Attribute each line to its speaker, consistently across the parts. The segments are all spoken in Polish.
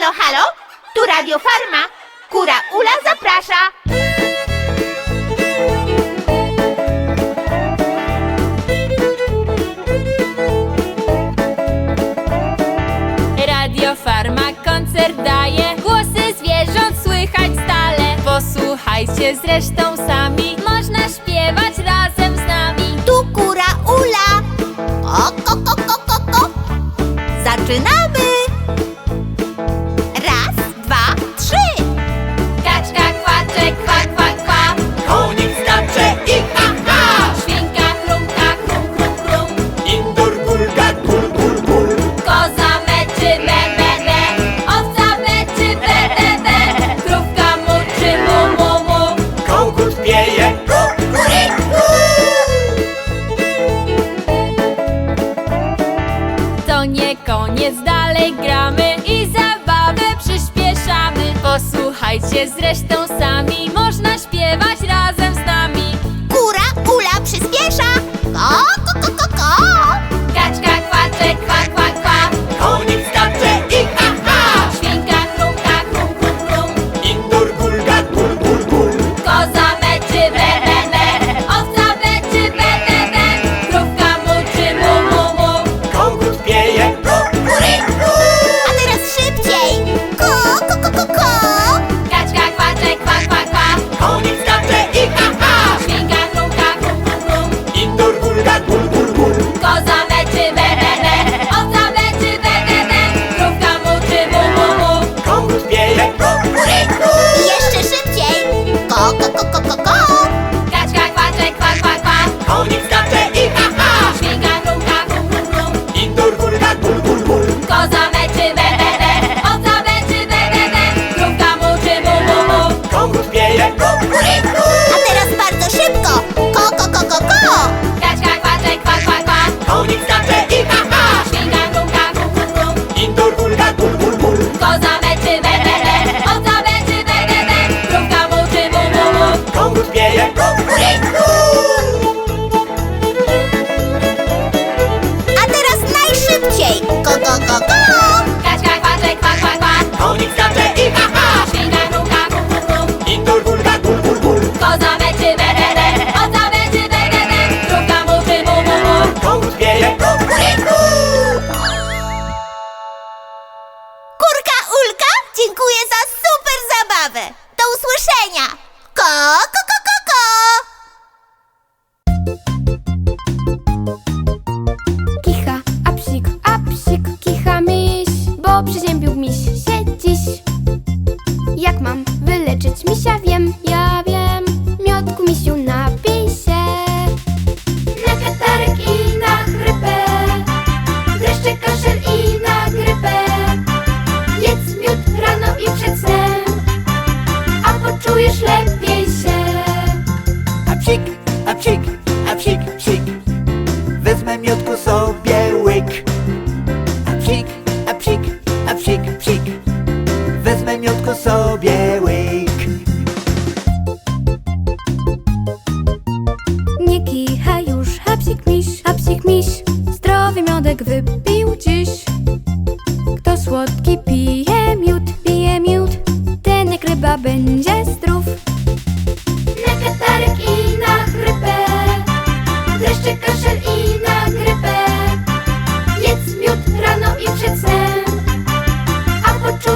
Speaker 1: Halo, halo, tu Radio Farma. Kura Ula zaprasza.
Speaker 2: Radio Farma koncert daje. Głosy zwierząt słychać stale. Posłuchajcie zresztą sami. Można śpiewać razem z nami.
Speaker 1: Tu Kura Ula. O, ko, ko, ko. Zaczynamy!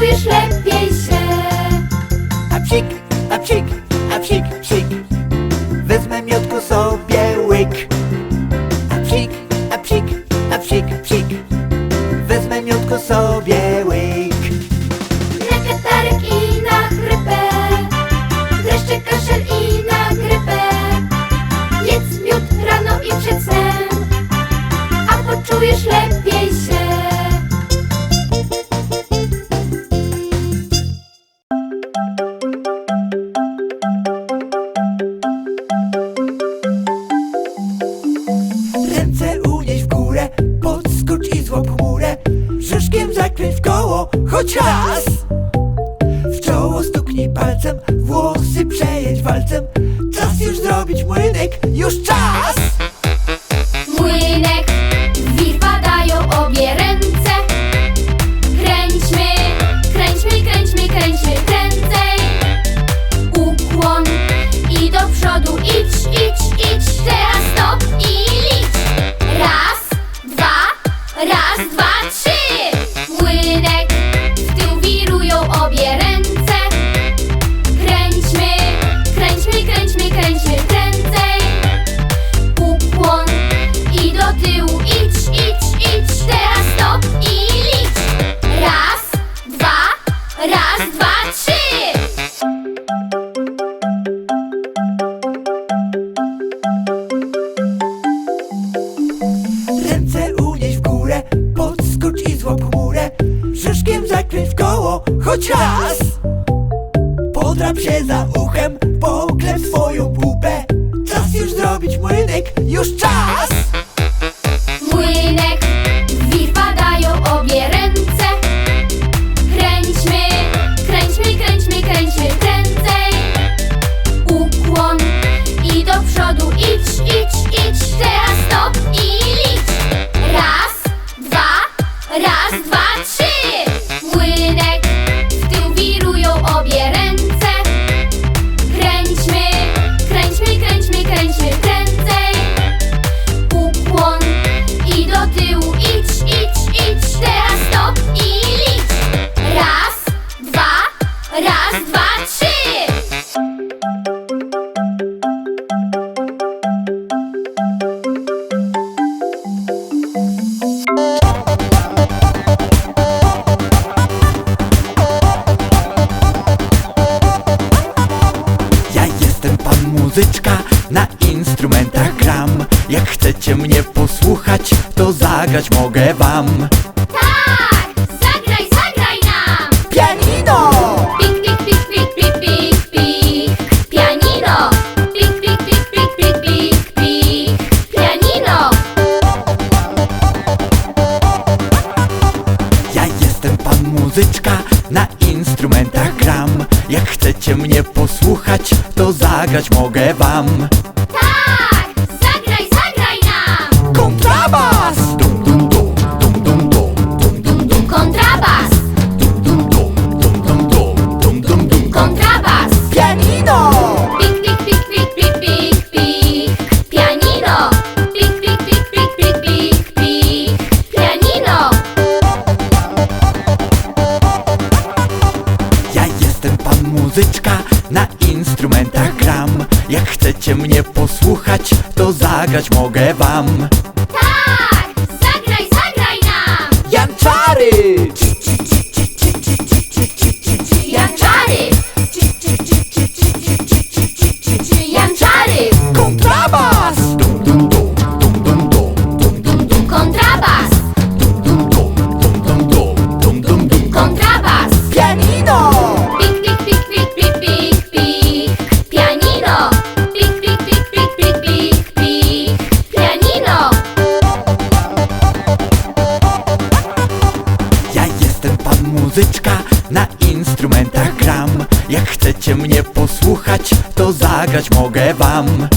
Speaker 3: czujesz lepiej się.
Speaker 4: A psik, a psik, a psik.
Speaker 5: podcast. pomagać mogę wam. Jak chcecie mnie posłuchać, to zagrać mogę wam. chcecie mnie posłuchać, to zagrać mogę wam.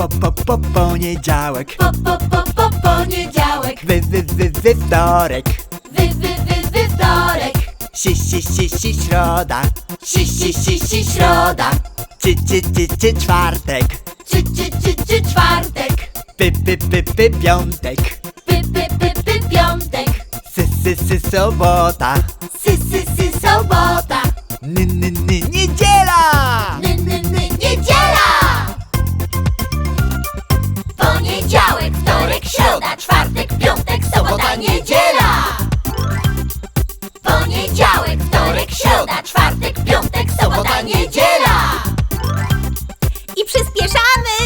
Speaker 6: po, po, po, poniedziałek.
Speaker 7: Po, po, po, po, poniedziałek.
Speaker 6: Wy, wy, wy, wy, wtorek.
Speaker 7: Wy, wy, wy, wy, wtorek.
Speaker 6: Si, si, si, si, środa.
Speaker 7: Si, si, si, si, środa.
Speaker 6: Czy, czy, czy, czy, czwartek.
Speaker 7: Czy, czy, czy, czy, czwartek.
Speaker 6: Py, py, py, py, piątek.
Speaker 7: Py, py, py, py, piątek.
Speaker 6: Sy, sy, sy, sobota.
Speaker 7: Sy, sy, sy, sobota.
Speaker 6: N, n, n, niedziela!
Speaker 7: środa, czwartek, piątek, sobota, niedziela. Poniedziałek, wtorek, środa, czwartek, piątek, sobota, niedziela. I przyspieszamy!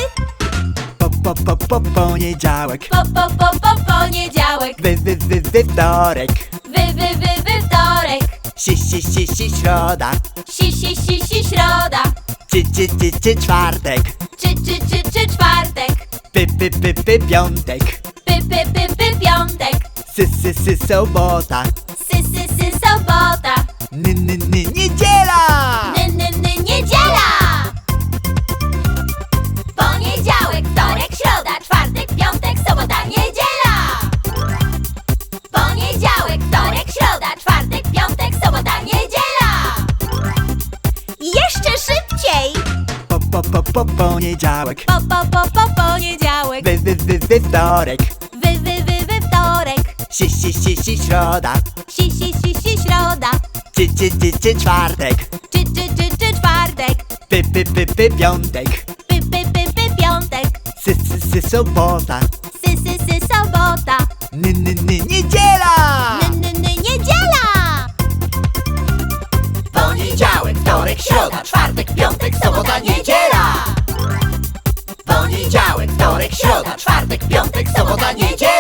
Speaker 6: Po, po, po, po, poniedziałek.
Speaker 7: Po, po, po, po, poniedziałek.
Speaker 6: Wy, wy, wy, wy, wtorek.
Speaker 7: Wy, wy, wy, wy, wtorek.
Speaker 6: Si, si, si, si, środa.
Speaker 7: Si, si, si, si, środa.
Speaker 6: Czy, czy, czy, czy, czwartek.
Speaker 7: Czy, czy, czy, czy, czwartek.
Speaker 6: Py, py, py, piątek.
Speaker 7: Py, py, py, piątek
Speaker 6: Sy, sy, sy, sobota
Speaker 7: Sy, sy, sy, sobota
Speaker 6: N, n, n, niedziela
Speaker 7: Ny, ny, ny, niedziela! Poniedziałek, wtorek, środa, czwartek, piątek, sobota, niedziela! Poniedziałek, wtorek, środa, czwartek, piątek, sobota, niedziela! Jeszcze szybciej!
Speaker 6: Po, po, po, po, poniedziałek
Speaker 7: Po, po, po, po, poniedziałek
Speaker 6: Wy, wy, wy, wy, wtorek Si, si, si, si, środa.
Speaker 7: Si, si, si, si, środa.
Speaker 6: Czy, czy, czy, czy, czwartek?
Speaker 7: Czy, czy, czy, czy czwartek?
Speaker 6: Py, py, py, py, piątek.
Speaker 7: Py, py, py, py, piątek.
Speaker 6: Sy, sy, sy, sobota.
Speaker 7: Sy, sy, sy, sobota.
Speaker 6: N, n, n, niedziela!
Speaker 7: Ny, ny, ny, niedziela!
Speaker 2: Poniedziałek, wtorek, środa, czwartek, piątek, sobota, niedziela! Poniedziałek, wtorek, środa, czwartek, piątek, sobota, niedziela!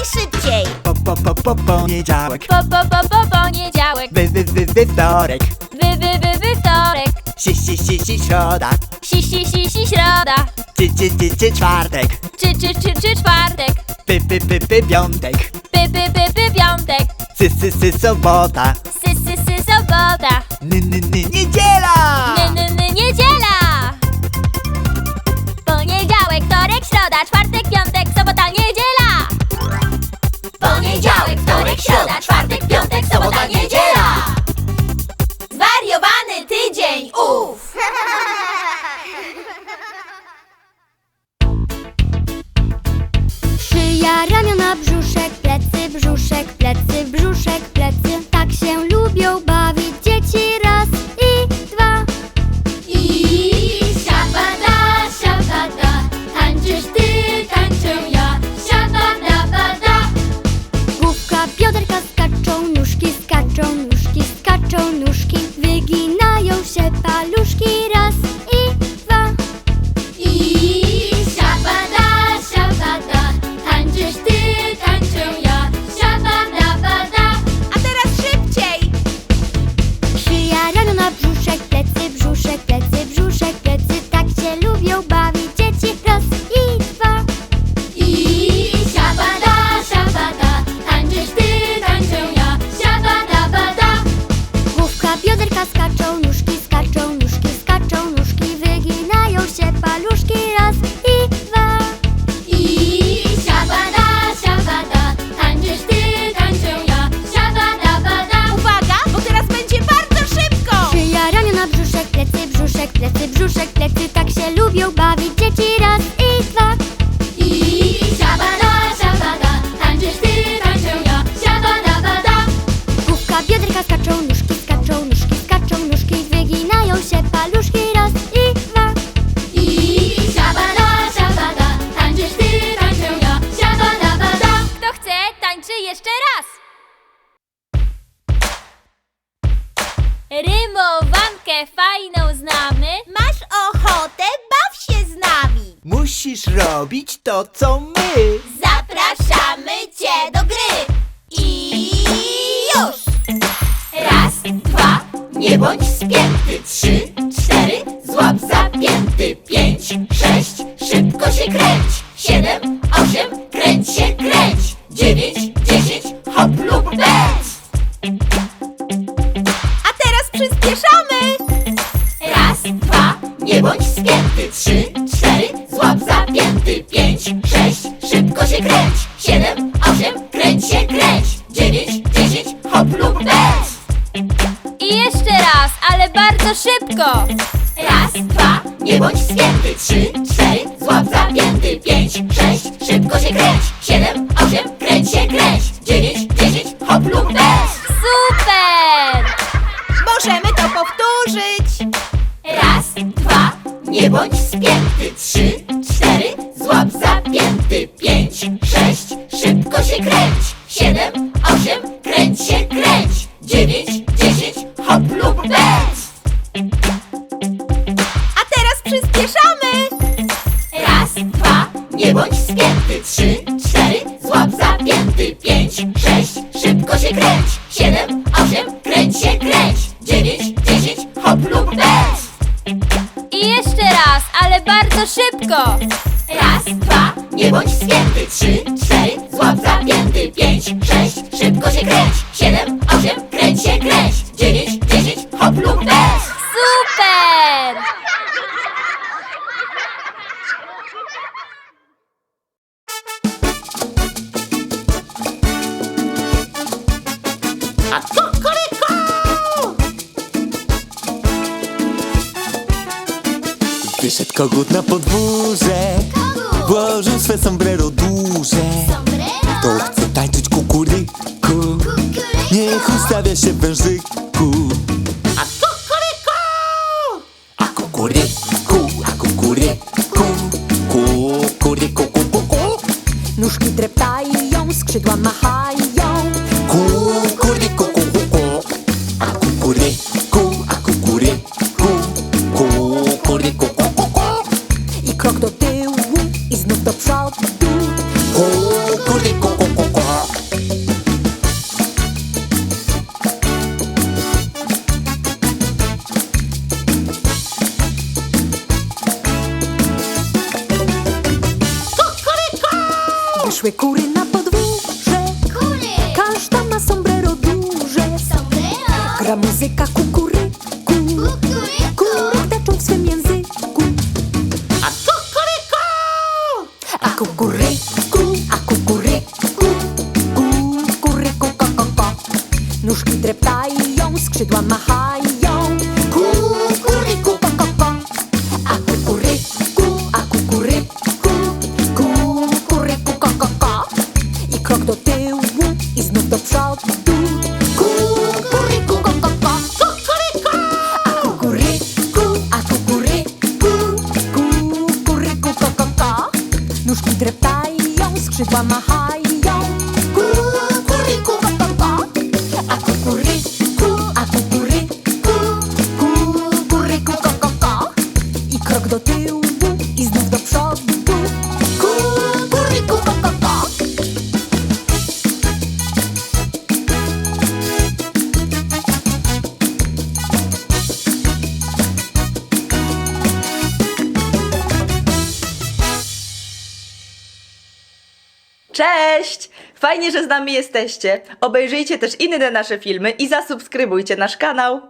Speaker 7: I teraz najszybciej!
Speaker 6: Po, po, po, po, poniedziałek
Speaker 7: Po, po, po, po, poniedziałek
Speaker 6: Wy, wy, wy, wy, wtorek.
Speaker 7: Wy, wy, wy, wy, wtorek.
Speaker 6: Si, si, si, si, środa.
Speaker 7: Si, si, si, si, środa.
Speaker 6: Czy, czy, czy, czy, czwartek.
Speaker 7: Czy, czy, czy, czy czwartek.
Speaker 6: Py, py, py, py, piątek.
Speaker 7: Py, py, py, py, piątek.
Speaker 6: Sy, sy, sy, sobota.
Speaker 7: Sy, sy, sy, sobota
Speaker 8: się
Speaker 2: kręć. Siedem, osiem, kręć się, kręć. Dziewięć,
Speaker 7: A
Speaker 9: kukuryku!
Speaker 5: Wyszedł kogut na podwórze Włożył swe sombrero duże Sombrero! To chce tańczyć Kukuryku! Niech ustawia się
Speaker 10: wężyk recubre my
Speaker 11: heart. Fajnie, że z nami jesteście. Obejrzyjcie też inne nasze filmy i zasubskrybujcie nasz kanał.